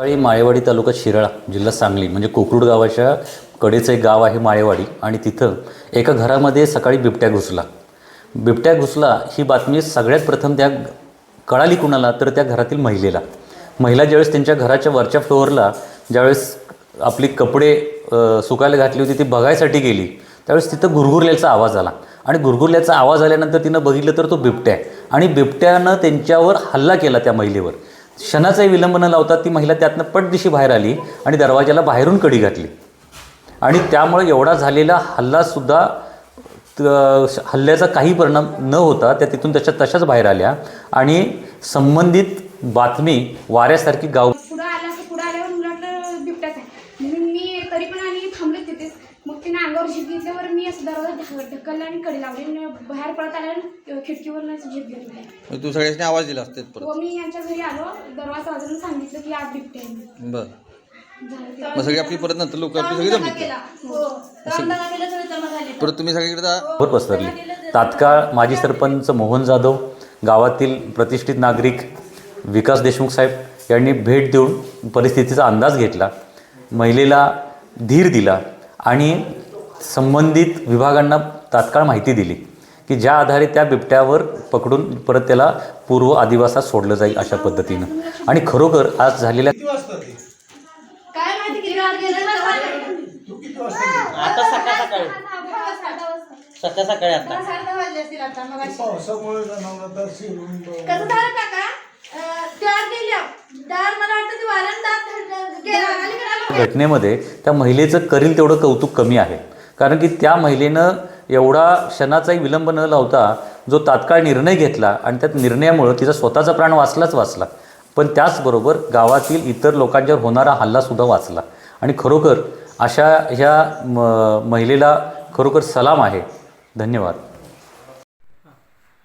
सकाळी माळेवाडी तालुका शिराळा जिल्हा सांगली म्हणजे कोकरूड गावाच्या कडेचं एक गाव आहे माळेवाडी. आणि तिथं एका घरामध्ये सकाळी बिबट्या घुसला. बिबट्या घुसला ही बातमी सगळ्यात प्रथम त्या कळाली कुणाला? तर त्या घरातील महिलेला. महिला ज्यावेळेस त्यांच्या घराच्या वरच्या फ्लोअरला ज्यावेळेस आपली कपडे सुकायला घातली होती ती बघायसाठी गेली त्यावेळेस तिथं गुरगुरल्याचा आवाज आला. आणि गुरगुरल्याचा आवाज आल्यानंतर तिनं बघितलं तर तो बिबट्या आहे. आणि बिबट्यानं त्यांच्यावर हल्ला केला त्या महिलेवर. क्षणाचाही विलंब न लावता ती महिला त्यातनं पटदिशी बाहेर आली आणि दरवाजाला बाहेरून कडी घातली. आणि त्यामुळे एवढा झालेला हल्लासुद्धा हल्ल्याचा काही परिणाम न होता त्या तिथून त्याच्या तशाच बाहेर आल्या आणि संबंधित बातमी वाऱ्यासारखी गाव पुढं आला पुढं आल्यावर बिबट्याच. आहे म्हणून मी तरी पण आणि थांबलेच तिथेच. अंगावर झेप घेतल्यावर मी असं दरवाजा ढक- ढकलला आणि कडे लावली आणि बाहेर पडत आल्यावर खिडकीवरून असं झेप घेतली. मग तू सगळ्यांनी आवाज दिला असते परत? व मी यांच्या घरी आलो. दरवाजा वाजवून सांगितलं की आज बिबटे आहे. बर. झालं ते. मग सगळी आपली परत नंतर लोक आपली सगळी जमली परत तुम्ही सगळीकडे जा- वर पसरली. तात्काळ माजी सरपंच मोहन जाधव गावातील प्रतिष्ठित नागरिक विकास देशमुख साहेब यांनी भेट देऊन परिस्थितीचा अंदाज घेतला. महिलेला धीर दिला आणि संबंधित विभागांना तात्काळ माहिती दिली की ज्या आधारे त्या बिबट्यावर पकडून परत त्याला पूर्व आदिवासात सोडलं जाईल अशा पद्धतीनं. आणि खरोखर आज झालेल्या काय माहिती किती वेळात गेलं ना आता सकाळ सकाळी. सकाळ सकाळी आता. पावसामुळे जनावरांचा शिरून कसं झालं काका? अं, दार गेल्या दार मला वाटतं ती वारण दार गेला. अलीकडे आलो. घटनेमध्ये त्या महिलेचं करील तेवढं कौतुक कमी आहे. कारण की त्या महिलेनं एवढा क्षणाचाही विलंब न लावता जो तात्काळ निर्णय घेतला आणि त्या निर्णयामुळं तिचा स्वतःचा प्राण वाचलाच वाचला. पण त्याचबरोबर गावातील इतर लोकांच्यावर होणारा हल्लासुद्धा वाचला. आणि खरोखर अशा ह्या म महिलेला खरोखर सलाम आहे. धन्यवाद.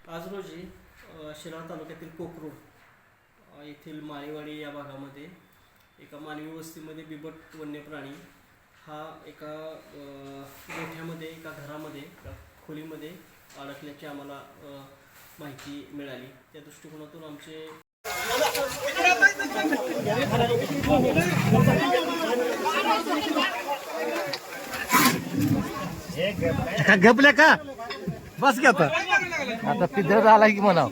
आज रोजी शिराळा तालुक्यातील कोकरूड येथील माळेवाडी या भागामध्ये एका मानवी वस्तीमध्ये बिबट वन्य प्राणी हा एका एका घरामध्ये खोलीमध्ये अडकल्याची आम्हाला माहिती मिळाली. त्या दृष्टिकोनातून आमचे का गपल्या का? बस घ्या आता. आता पिद्र आला की म्हणा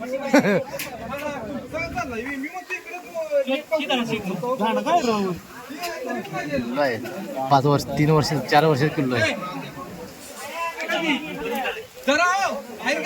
पाच वर्ष तीन वर्ष चार वर्ष किल्लो आहे जरा बाहेर